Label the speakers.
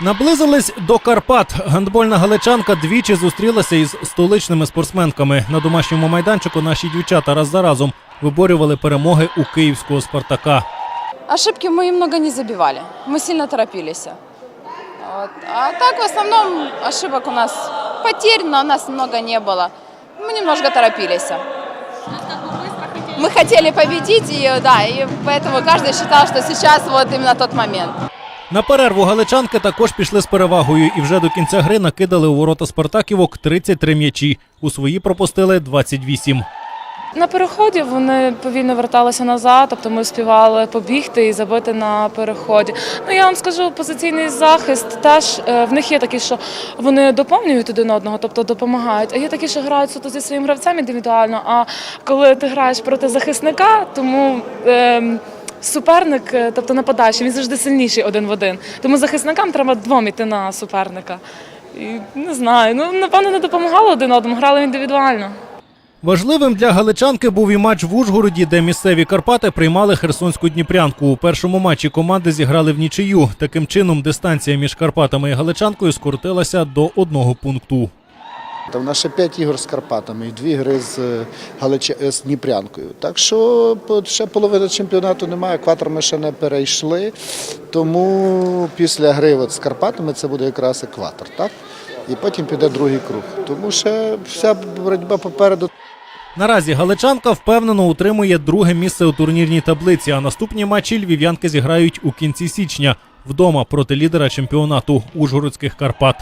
Speaker 1: Наблизились до Карпат. Гандбольна галичанка двічі зустрілася із столичними спортсменками. На домашньому майданчику наші дівчата раз за разом виборювали перемоги у київського Спартака.
Speaker 2: Ошибки мы много не забивали. Мы сильно торопились. Вот. А так в основном ошибок у нас потерь, но у нас много не было. Мы немножко торопились. Мы хотели победить, и, да, и поэтому каждый считал, что сейчас вот именно тот момент.
Speaker 1: На перерву галичанки також пішли з перевагою і вже до кінця гри накидали у ворота Спартаківок 33 м'ячі. У свої пропустили 28.
Speaker 3: На переході вони повільно верталися назад, тобто ми співали побігти і забити на переході. Ну я вам скажу, позиційний захист теж е, в них є такі, що вони доповнюють один одного, тобто допомагають. А є такі, що грають суто зі своїм гравцем індивідуально. А коли ти граєш проти захисника, тому. ем, Суперник, е, тобто нападаючий, він завжди сильніший один в один. Тому захисникам треба двом іти на суперника. І не знаю, ну напевно не допомагали один одному, грали індивідуально.
Speaker 1: Важливим для галичанки був і матч в Ужгороді, де місцеві Карпати приймали херсонську дніпрянку. У першому матчі команди зіграли в нічию. Таким чином, дистанція між Карпатами і Галичанкою скоротилася до одного пункту.
Speaker 4: Та в нас ще п'ять ігор з Карпатами і дві гри з, е, Галича... е, з Дніпрянкою. Так що ще половини чемпіонату немає, екватор ми ще не перейшли. Тому після гри от з Карпатами це буде якраз екватор. Так? І потім піде другий круг. Тому ще вся боротьба попереду.
Speaker 1: Наразі галичанка впевнено утримує друге місце у турнірній таблиці. А наступні матчі львів'янки зіграють у кінці січня вдома проти лідера чемпіонату Ужгородських Карпат.